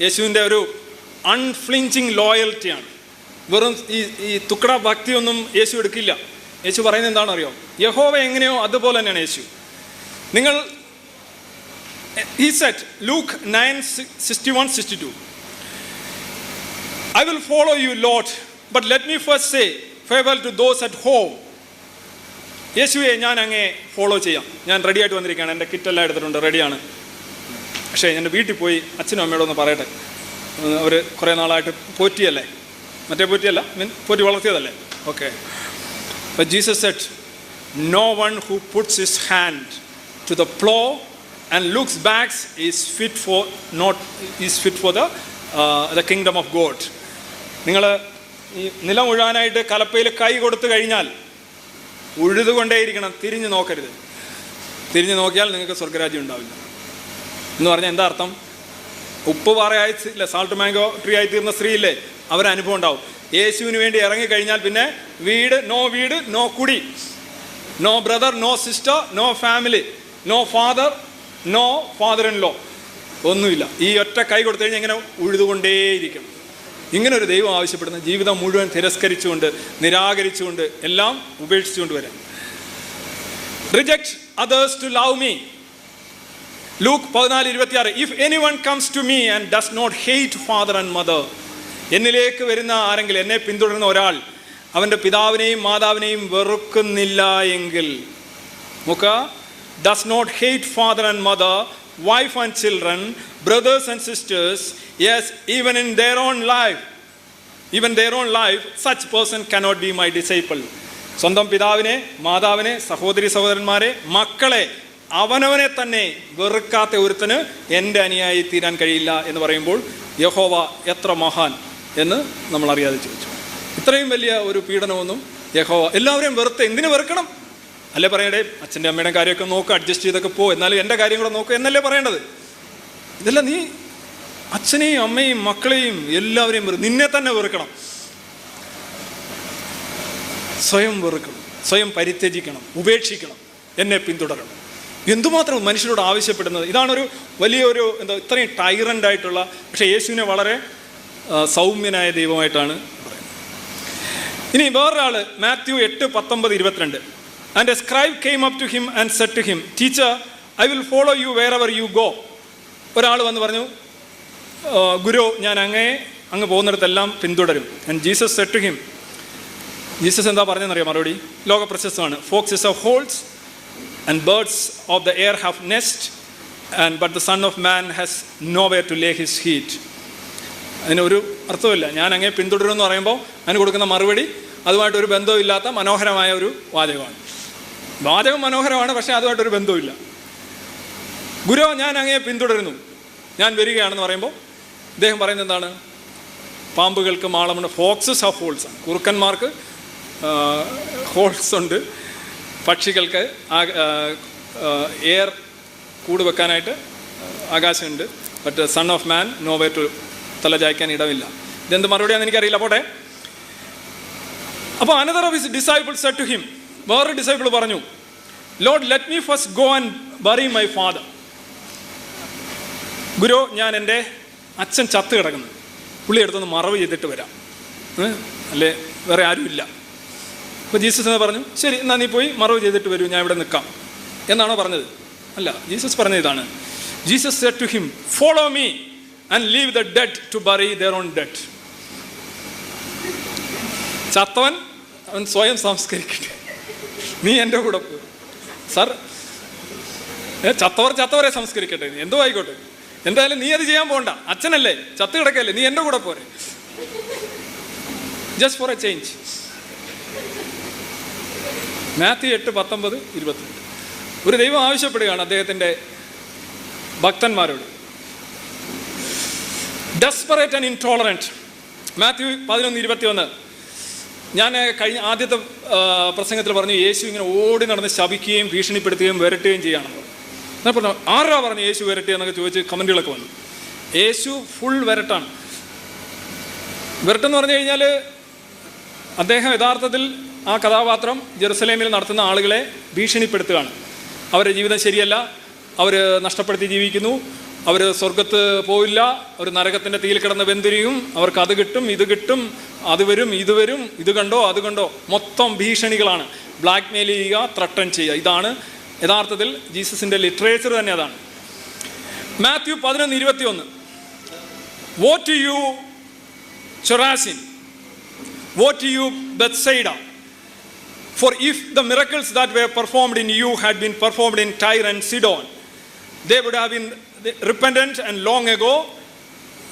യേശുവിന്റെ ഒരു അൺഫ്ലിഞ്ചിങ് ലോയൽറ്റിയാണ് വെറും ഈ ഈ തുക്കട ഭക്തിയൊന്നും യേശു എടുക്കില്ല. യേശു പറയുന്നത് എന്താണെന്ന് അറിയോ യഹോവ എങ്ങനെയോ അതുപോലെ തന്നെയാണ് യേശു. നിങ്ങൾ ഈ said Luke nine sixty one sixty two I will follow you Lord but let me first say farewell to those at home യേശുവെ ഞാൻ അങ്ങേ ഫോളോ ചെയ്യാം. ഞാൻ റെഡി ആയിട്ട് വന്നിരിക്കുകയാണ്. എന്റെ കിറ്റെല്ലാം എടുത്തിട്ടുണ്ട്. റെഡിയാണ് പക്ഷേ എന്റെ വീട്ടിൽ പോയി അച്ഛനും അമ്മയോടെ ഒന്ന് പറയട്ടെ. അവർ കുറേ നാളായിട്ട് പോറ്റിയല്ലേ? മറ്റേ പോറ്റിയല്ല മീൻ പോറ്റി വളർത്തിയതല്ലേ? Okay But Jesus said no one who puts his hand to the plough and looks back is fit for not is fit for the the kingdom of God. നിങ്ങൾ ഈ നിലം ഉഴാനായിട്ട് കലപ്പയിൽ കൈ കൊടുത്തു കഴിഞ്ഞാൽ ഉഴുതുകൊണ്ടേയിരിക്കണം തിരിഞ്ഞു നോക്കരുത്. തിരിഞ്ഞു നോക്കിയാൽ നിങ്ങൾക്ക് സ്വർഗരാജ്യം ഉണ്ടാവില്ല. എന്ന് പറഞ്ഞാൽ എന്താ അർത്ഥം? ഉപ്പ് പാറയായി ഇല്ല സാൾട്ട് മാംഗോ ട്രീ ആയി തീർന്ന സ്ത്രീ ഇല്ലേ അവർ അനുഭവം ഉണ്ടാവും. യേശുവിന് വേണ്ടി ഇറങ്ങിക്കഴിഞ്ഞാൽ പിന്നെ വീട് നോ വീട് നോ കുടി. No brother no sister no family no father no father in law ഒന്നുമില്ല. ഈ ഒറ്റ കൈ കൊടുത്തു കഴിഞ്ഞാൽ ഇങ്ങനെ ഉഴുതുകൊണ്ടേയിരിക്കും. ഇങ്ങനെ ഒരു ദൈവം ആവശ്യപ്പെടുന്ന ജീവിതം മുഴുവൻ തിരസ്കരിച്ചുകൊണ്ട് നിരാകരിച്ചുകൊണ്ട് എല്ലാം ഉപേക്ഷിച്ചുകൊണ്ട് വരാം. Reject others to love me Luke പതിനാല് ഇരുപത്തിയാറ്. If anyone comes to me and does not hate father and mother എന്നിലേക്ക് വരുന്ന ആരെങ്കിലും എന്നെ പിന്തുടരുന്ന ഒരാൾ അവന്റെ പിതാവിനെയും മാതാവിനെയും വെറുക്കുന്നില്ല എങ്കിൽ മുക്ക does not hate father and mother wife and children brothers and sisters yes even in their own life even their own life such person cannot be my disciple സ്വന്തം പിതാവിനെ മാതാവിനെ സഹോദരി സഹോദരന്മാരെ മക്കളെ അവനവനെ തന്നെ വെറുക്കാത്ത ഒരുത്തന് എന്റെ അനുയായി തീരാൻ കഴിയില്ല എന്ന് പറയുമ്പോൾ യഹോവ എത്ര മഹാൻ എന്ന് നമ്മൾ അറിയാതെ ചോദിച്ചു. ഇത്രയും വലിയ ഒരു പീഡനമൊന്നും യഹോവ എല്ലാവരെയും വെറുത്ത് എന്തിനു വെറുക്കണം? അല്ലേ പറയണ്ടേ? അച്ഛന്റെ അമ്മയുടെ കാര്യമൊക്കെ നോക്ക് അഡ്ജസ്റ്റ് ചെയ്തൊക്കെ പോ എന്നാലും എന്റെ കാര്യം കൂടെ നോക്കുക എന്നല്ലേ പറയേണ്ടത്? ഇതല്ല നീ അച്ഛനെയും അമ്മയും മക്കളെയും എല്ലാവരെയും വെറു നിന്നെ തന്നെ വെറുക്കണം. സ്വയം വെറുക്കണം. സ്വയം പരിത്യജിക്കണം. ഉപേക്ഷിക്കണം. എന്നെ പിന്തുടരണം. എന്തുമാത്രം മനുഷ്യനോട് ആവശ്യപ്പെടുന്നത്? ഇതാണൊരു വലിയൊരു എന്താ ഇത്രയും ടൈറന്റ് ആയിട്ടുള്ള പക്ഷേ യേശുവിനെ വളരെ സൗമ്യനായ ദൈവമായിട്ടാണ് പറയുന്നത്. ഇനി വേറൊരാൾ മാത്യു എട്ട് പത്തൊമ്പത് ഇരുപത്തിരണ്ട്. And a scribe came up to him and said to him teacher I will follow you wherever you go ഒരാൾ വന്ന് പറഞ്ഞു ഗുരു ഞാൻ അങ്ങേ അങ്ങ് പോകുന്നിടത്തെല്ലാം പിന്തുടരും. And Jesus said to him Jesus എന്താ പറഞ്ഞതെന്നറിയാം? മറുപടി. ലോക പ്രശസ്തമാണ് foxes a holes and birds of the air have nest, and but the Son of Man has nowhere to lay his heat. Heat അതിനൊരു അർത്ഥമില്ല ഞാൻ അങ്ങേ പിന്തുടരുമെന്ന് പറയുമ്പോൾ അതിന് കൊടുക്കുന്ന മറുപടി അതുമായിട്ടൊരു ബന്ധമില്ലാത്ത മനോഹരമായ ഒരു വാചകമാണ്. വാചകം മനോഹരമാണ് പക്ഷേ അതുമായിട്ടൊരു ബന്ധമില്ല ഗുരു ഞാൻ അങ്ങേ പിന്തുടരുന്നു. ഞാൻ വരികയാണെന്ന് പറയുമ്പോൾ ഇദ്ദേഹം പറയുന്നത് എന്താണ്? പാമ്പുകൾക്ക് മാളമുണ്ട്. ഫോക്സസ് ഓഫ് ഹോൾസ് കുറുക്കന്മാർക്ക് ഹോൾസ് ഉണ്ട്. പക്ഷികൾക്ക് എയർ കൂട് വെക്കാനായിട്ട് ആകാശമുണ്ട്. But son of man no way to തല ചായ്ക്കാൻ ഇടമില്ല ഇതെന്ത് മറുപടിയാണെന്ന് എനിക്കറിയില്ല. പോട്ടെ. അപ്പോൾ another of his disciple said to him വേറൊരു ഡിസൈബിൾ പറഞ്ഞു Lord let me first go and bury my father ഗുരു ഞാൻ എന്റെ അച്ഛൻ ചത്ത് കിടക്കുന്നു. പുള്ളി എടുത്തൊന്ന് മറവ് ചെയ്തിട്ട് വരാം? അല്ലേ? വേറെ ആരുമില്ല. അപ്പോൾ ജീസസ് എന്ന് പറഞ്ഞു? ശരി എന്നാൽ നീ പോയി മറവ് ചെയ്തിട്ട് വരൂ ഞാൻ ഇവിടെ നിൽക്കാം. എന്നാണോ പറഞ്ഞത്? അല്ല ജീസസ് പറഞ്ഞ ഇതാണ്. Jesus said to him follow me and leave the dead to bury their own dead ചത്തവൻ അവൻ സ്വയം സംസ്കരിക്കട്ടെ. നീ എന്റെ കൂടെ പോ. സാർ ചത്തവർ ചത്തവരെ സംസ്കരിക്കട്ടെ. നീ എന്തോ ആയിക്കോട്ടെ. എന്തായാലും നീ അത് ചെയ്യാൻ പോണ്ട. അച്ഛനല്ലേ ചത്ത് കിടക്കല്ലേ നീ എന്റെ കൂടെ പോരെ. Just for a change Matthew എട്ട് പത്തൊമ്പത് ഇരുപത്തിരണ്ട്. ഒരു ദൈവം ആവശ്യപ്പെടുകയാണ് അദ്ദേഹത്തിന്റെ ഭക്തന്മാരോട്. ഡെസ്പറേറ്റ് ആൻഡ് ഇൻടോളറന്റ് മാത്യു പതിനൊന്ന് ഇരുപത്തി ഒന്ന് ഞാൻ കഴിഞ്ഞ ആദ്യത്തെ പ്രസംഗത്തിൽ പറഞ്ഞു യേശു ഇങ്ങനെ ഓടി നടന്ന് ശപിക്കുകയും ഭീഷണിപ്പെടുത്തുകയും വരട്ടുകയും ചെയ്യുകയാണെന്ന് ഞാൻ പറഞ്ഞു ആരാ പറഞ്ഞു യേശു വരട്ടി? എന്നൊക്കെ ചോദിച്ച് കമന്റുകളൊക്കെ വന്നു. യേശു ഫുൾ വരട്ടാണ്. വരട്ടെന്ന് പറഞ്ഞു കഴിഞ്ഞാൽ അദ്ദേഹം യഥാർത്ഥത്തിൽ ആ കഥാപാത്രം ജെറുസലേമിൽ നടത്തുന്ന ആളുകളെ ഭീഷണിപ്പെടുത്തുകയാണ്. അവരുടെ ജീവിതം ശരിയല്ല. അവർ നഷ്ടപ്പെടുത്തി ജീവിക്കുന്നു. അവർ സ്വർഗത്ത് പോവില്ല. ഒരു നരകത്തിന്റെ തീയിൽ കിടന്ന് വെന്തിരിയും. അവർക്ക് അത് കിട്ടും ഇത് കിട്ടും അത് വരും ഇത് വരും ഇത് കണ്ടോ അത് കണ്ടോ. മൊത്തം ഭീഷണികളാണ്. ബ്ലാക്ക് മെയിൽ ചെയ്യുക ത്രട്ടൺ ചെയ്യുക. ഇതാണ് യഥാർത്ഥത്തിൽ ജീസസിന്റെ ലിറ്ററേച്ചർ തന്നെ അതാണ്. മാത്യു പതിനൊന്ന് ഇരുപത്തി ഒന്ന് woe to you Chorazin woe to you Bethsaida For if the miracles that were performed in you had been performed in Tyre and Sidon, they would have been repentant and long ago,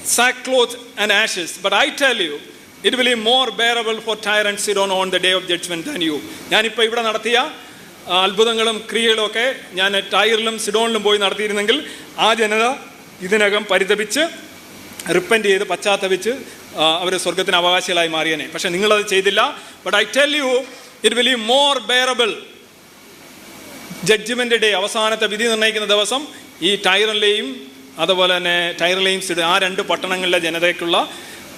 sackcloth and ashes. But I tell you, it will be more bearable for Tyre and Sidon on the day of judgment than you. ഞാനിപ്പോൾ ഇവിടെ നടത്തിയ അത്ഭുതങ്ങളും ക്രിയകളും ഒക്കെ ഞാൻ ടയറിലും സിഡോണിലും പോയി നടത്തിയിരുന്നെങ്കിൽ ആ ജനത ഇതിനകം പരിതപിച്ച് repent ചെയ്ത് പശ്ചാത്തപിച്ച് അവർ സ്വർഗത്തിന് അവകാശികളായി മാറിയനെ പക്ഷേ നിങ്ങളത് ചെയ്തില്ല but I tell you it will be more bearable judgment day അവസാനത്തെ വിധി നിർണയിക്കുന്ന ദിവസം ഈ ടൈറിലെയും അതുപോലെ തന്നെ ടൈറിലെയും സിഡ് ആ രണ്ട് പട്ടണങ്ങളിലെ ജനതയ്ക്കുള്ള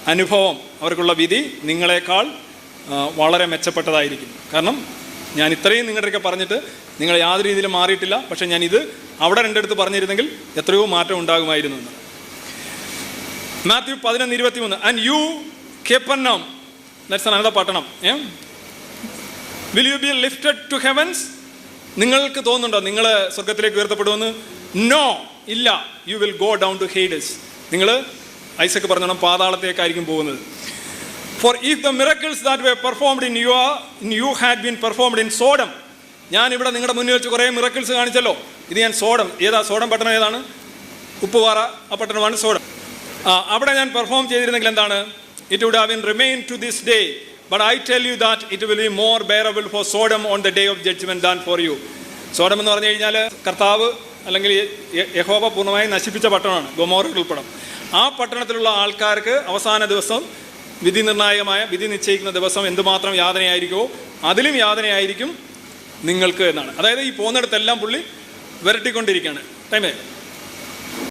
അനുഭവം അവർക്കുള്ള വിധി നിങ്ങളെക്കാൾ വളരെ മെച്ചപ്പെട്ടതായിരിക്കും. കാരണം ഞാൻ ഇത്രയും നിങ്ങളുടെയൊക്കെ പറഞ്ഞിട്ട് നിങ്ങൾ യാതൊരു രീതിയിലും മാറിയിട്ടില്ല. പക്ഷേ ഞാൻ ഇത് അവിടെ രണ്ടിടത്ത് പറഞ്ഞിരുന്നെങ്കിൽ എത്രയോ മാറ്റം ഉണ്ടാകുമായിരുന്നു എന്ന്. മാത്യു പതിനൊന്ന് ഇരുപത്തി മൂന്ന് and you Capernaum that's another പട്ടണം ഏ? Will you be lifted to heavens നിങ്ങൾക്ക് തോന്നുന്നുണ്ടോ? നിങ്ങൾ സ്വർഗത്തിലേക്ക് ഉയർത്തപ്പെടുമെന്ന്? നോ ഇല്ല. You will go down to Hades നിങ്ങൾ ഐസക്ക് പറഞ്ഞോണം പാതാളത്തേക്കായിരിക്കും പോകുന്നത്. For if the miracles that were performed in you in you had been performed in Sodom ഞാൻ ഇവിടെ നിങ്ങളുടെ മുന്നിൽ വെച്ച് കുറേ മിറക്കിൾസ് കാണിച്ചല്ലോ. ഇത് ഞാൻ സോഡം ഏതാ സോഡം പട്ടണം ഏതാണ്? ഉപ്പുപാറ ആ പട്ടണമാണ് സോഡം. അവിടെ ഞാൻ പെർഫോം ചെയ്തിരുന്നെങ്കിൽ എന്താണ്? It would have been remain to this day but I tell you that it will be more bearable for Sodom on the day of judgment than for you. Sodom എന്ന് പറഞ്ഞു കഴിഞ്ഞാൽ കർത്താവ് അല്ലെങ്കിൽ യഹോബ പൂർണമായി നശിപ്പിച്ച പട്ടണമാണ് ഗൊമോറ ഉൾപ്പെടെ. ആ പട്ടണത്തിലുള്ള ആൾക്കാർക്ക് അവസാന ദിവസം വിധി നിർണായകമായ വിധി നിശ്ചയിക്കുന്ന ദിവസം എന്തുമാത്രം യാതനയായിരിക്കുമോ അതിലും യാതനയായിരിക്കും നിങ്ങൾക്ക് എന്നാണ്. അതായത് ഈ പോകുന്നിടത്തെല്ലാം പുള്ളി വിരട്ടിക്കൊണ്ടിരിക്കുകയാണ്. ടൈമേ